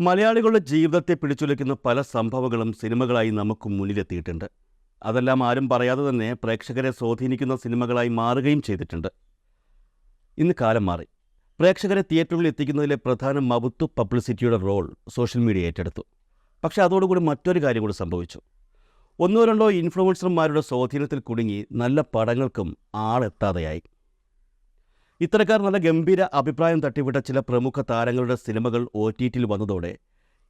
മലയാളികളുടെ ജീവിതത്തെ പിടിച്ചുലയ്ക്കുന്ന പല സംഭവങ്ങളും സിനിമകളായി നമുക്ക് മുന്നിലെത്തിയിട്ടുണ്ട്. അതെല്ലാം ആരും പറയാതെ തന്നെ പ്രേക്ഷകരെ സ്വാധീനിക്കുന്ന സിനിമകളായി മാറുകയും ചെയ്തിട്ടുണ്ട്. ഇന്ന് കാലം മാറി. പ്രേക്ഷകരെ തിയേറ്ററുകളിൽ എത്തിക്കുന്നതിലെ പ്രധാന മവുത്തു പബ്ലിസിറ്റിയുടെ റോൾ സോഷ്യൽ മീഡിയ ഏറ്റെടുത്തു. പക്ഷേ അതോടുകൂടി മറ്റൊരു കാര്യം കൂടി സംഭവിച്ചു. ഒന്നോ രണ്ടോ ഇൻഫ്ലുവൻസർമാരുടെ സ്വാധീനത്തിൽ കുടുങ്ങി നല്ല പടങ്ങൾക്കും ആളെത്താതെയായി. ഇത്തരക്കാർ നല്ല ഗംഭീര അഭിപ്രായം തട്ടിവിട്ട ചില പ്രമുഖ താരങ്ങളുടെ സിനിമകൾ ഒ ടി ടിയിൽ വന്നതോടെ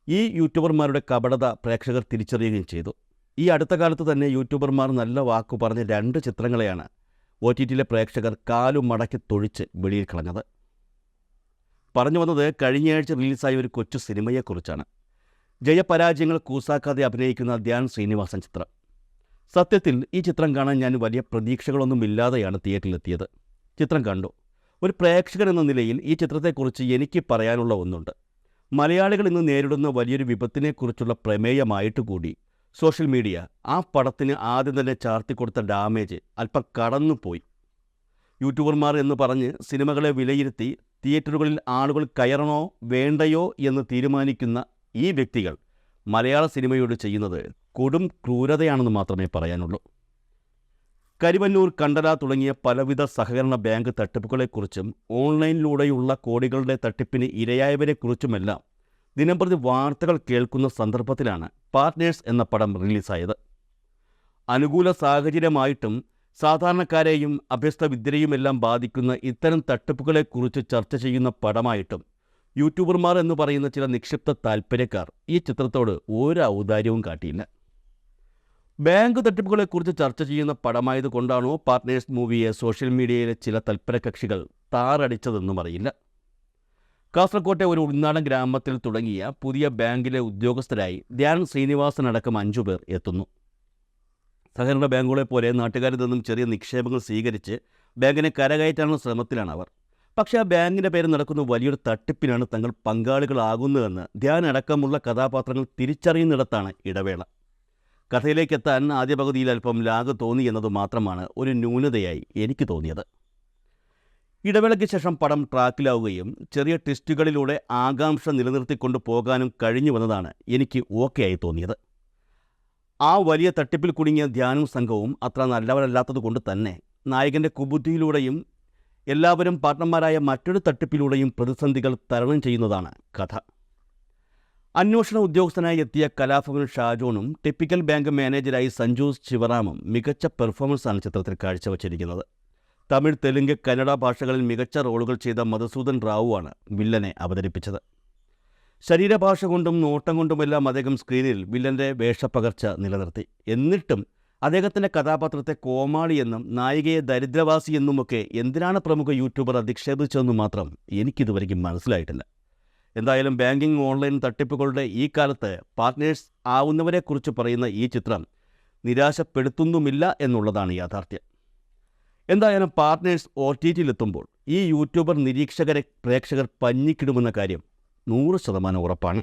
ഈ യൂട്യൂബർമാരുടെ കപടത പ്രേക്ഷകർ തിരിച്ചറിയുകയും ചെയ്തു. ഈ അടുത്ത കാലത്ത് തന്നെ യൂട്യൂബർമാർ നല്ല വാക്കു പറഞ്ഞ രണ്ട് ചിത്രങ്ങളെയാണ് ഒ ടി ടിയിലെ പ്രേക്ഷകർ കാലും മടക്കി തൊഴിച്ച് വെളിയിൽ കളഞ്ഞത്. പറഞ്ഞു വന്നത് കഴിഞ്ഞയാഴ്ച റിലീസായ ഒരു കൊച്ചു സിനിമയെക്കുറിച്ചാണ്. ജയപരാജയങ്ങൾ കൂസാക്കാതെ അഭിനയിക്കുന്ന ധ്യാൻ ശ്രീനിവാസൻ ചിത്രം. സത്യത്തിൽ ഈ ചിത്രം കാണാൻ ഞാൻ വലിയ പ്രതീക്ഷകളൊന്നുമില്ലാതെയാണ് തിയേറ്ററിലെത്തിയത്. ചിത്രം കണ്ടു. ഒരു പ്രേക്ഷകൻ എന്ന നിലയിൽ ഈ ചിത്രത്തെക്കുറിച്ച് എനിക്ക് പറയാനുള്ള ഒന്നുണ്ട്. മലയാളികൾ ഇന്ന് നേരിടുന്ന വലിയൊരു വിപത്തിനെക്കുറിച്ചുള്ള പ്രമേയമായിട്ട് കൂടി സോഷ്യൽ മീഡിയ ആ പടത്തിന് ആദ്യം തന്നെ ചാർത്തിക്കൊടുത്ത ഡാമേജ് അല്പം കടന്നുപോയി. യൂട്യൂബർമാർ എന്ന് പറഞ്ഞ് സിനിമകളെ വിലയിരുത്തി തിയേറ്ററുകളിൽ ആളുകൾ കയറണോ വേണ്ടയോ എന്ന് തീരുമാനിക്കുന്ന ഈ വ്യക്തികൾ മലയാള സിനിമയോട് ചെയ്യുന്നത് കൊടും ക്രൂരതയാണെന്ന് മാത്രമേ പറയാനുള്ളൂ. കരിവന്നൂർ കണ്ടല തുടങ്ങിയ പലവിധ സഹകരണ ബാങ്ക് തട്ടിപ്പുകളെക്കുറിച്ചും ഓൺലൈനിലൂടെയുള്ള കോടികളുടെ തട്ടിപ്പിന് ഇരയായവരെക്കുറിച്ചുമെല്ലാം ദിനംപ്രതി വാർത്തകൾ കേൾക്കുന്ന സന്ദർഭത്തിലാണ് പാർട്ട്നേഴ്സ് എന്ന പടം റിലീസായത്. അനുകൂല സാഹചര്യമായിട്ടും സാധാരണക്കാരെയും അഭ്യസ്തവിദ്യരെയുമെല്ലാം ബാധിക്കുന്ന ഇത്തരം തട്ടിപ്പുകളെക്കുറിച്ച് ചർച്ച ചെയ്യുന്ന പടമായിട്ടും യൂട്യൂബർമാർ എന്ന് പറയുന്ന ചില നിക്ഷിപ്ത താൽപ്പര്യക്കാർ ഈ ചിത്രത്തോട് ഒരു ഔദാര്യവും കാട്ടിയില്ല. ബാങ്ക് തട്ടിപ്പുകളെക്കുറിച്ച് ചർച്ച ചെയ്യുന്ന പടമായത് കൊണ്ടാണോ പാർട്ട്നേഴ്സ് മൂവിയെ സോഷ്യൽ മീഡിയയിലെ ചില തൽപര കക്ഷികൾ താറടിച്ചതെന്നും അറിയില്ല. കാസർകോട്ടെ ഒരു ഉൾനാടൻ ഗ്രാമത്തിൽ തുടങ്ങിയ പുതിയ ബാങ്കിലെ ഉദ്യോഗസ്ഥരായി ധ്യാൻ ശ്രീനിവാസൻ അടക്കം അഞ്ചു പേർ എത്തുന്നു. സഹകരണ ബാങ്കുകളെ പോലെ നാട്ടുകാരിൽ നിന്നും ചെറിയ നിക്ഷേപങ്ങൾ സ്വീകരിച്ച് ബാങ്കിനെ കരകയറ്റാനുള്ള ശ്രമത്തിലാണ് അവർ. പക്ഷേ ആ ബാങ്കിന്റെ പേര് നടക്കുന്ന വലിയൊരു തട്ടിപ്പിനാണ് തങ്ങൾ പങ്കാളികളാകുന്നതെന്ന് ധ്യാൻ അടക്കമുള്ള കഥാപാത്രങ്ങൾ തിരിച്ചറിയുന്നിടത്താണ് ഇടവേള. കഥയിലേക്ക് എത്താൻ ആദ്യ പകുതിയിൽ അല്പം ലാഗ് തോന്നി എന്നത് മാത്രമാണ് ഒരു ന്യൂനതയായി എനിക്ക് തോന്നിയത്. ഇടവേളയ്ക്ക് ശേഷം പടം ട്രാക്കിലാവുകയും ചെറിയ ട്വിസ്റ്റുകളിലൂടെ ആകാംക്ഷ നിലനിർത്തിക്കൊണ്ട് പോകാനും കഴിഞ്ഞുവെന്നതാണ് എനിക്ക് ഓക്കെ ആയി തോന്നിയത്. ആ വലിയ തട്ടിപ്പിൽ കുടുങ്ങിയ ധ്യാനും സംഘവും അത്ര നല്ലവരല്ലാത്തതുകൊണ്ട് തന്നെ നായകന്റെ കുബുദ്ധിയിലൂടെയും എല്ലാവരും പാർട്ട്ണർമാരായ മറ്റൊരു തട്ടിപ്പിലൂടെയും പ്രതിസന്ധികൾ തരണം ചെയ്യുന്നതാണ് കഥ. അന്വേഷണ ഉദ്യോഗസ്ഥനായി എത്തിയ കലാഭവൻ ഷാജോണും ടിപ്പിക്കൽ ബാങ്ക് മാനേജരായി സഞ്ജു ശിവറാമും മികച്ച പെർഫോമൻസാണ് ചിത്രത്തിൽ കാഴ്ചവച്ചിരിക്കുന്നത്. തമിഴ് തെലുങ്ക് കന്നഡ ഭാഷകളിൽ മികച്ച റോളുകൾ ചെയ്ത മധുസൂദൻ റാവുവാണ് വില്ലനെ അവതരിപ്പിച്ചത്. ശരീരഭാഷ കൊണ്ടും നോട്ടം കൊണ്ടുമെല്ലാം അദ്ദേഹം സ്ക്രീനിൽ വില്ലന്റെ വേഷപ്പകർച്ച നിലനിർത്തി. എന്നിട്ടും അദ്ദേഹത്തിന്റെ കഥാപാത്രത്തെ കോമാളി എന്നും നായികയെ ദരിദ്രവാസി എന്നുമൊക്കെ എന്തിനാണ് പ്രമുഖ യൂട്യൂബർ അധിക്ഷേപിച്ചതെന്ന് മാത്രം എനിക്കിതുവരെയ്ക്കും മനസ്സിലായിട്ടില്ല. എന്തായാലും ബാങ്കിംഗ് ഓൺലൈൻ തട്ടിപ്പുകളുടെ ഈ കാലത്ത് പാർട്ട്നേഴ്സ് ആവുന്നവരെക്കുറിച്ച് പറയുന്ന ഈ ചിത്രം നിരാശപ്പെടുത്തുന്നുമില്ല എന്നുള്ളതാണ് യാഥാർത്ഥ്യം. എന്തായാലും പാർട്ട്നേഴ്സ് ഒ ടി ടിയിലെത്തുമ്പോൾ ഈ യൂട്യൂബർ നിരീക്ഷകരെ പ്രേക്ഷകർ പഞ്ഞിക്കിടുമെന്ന കാര്യം നൂറ് ശതമാനം ഉറപ്പാണ്.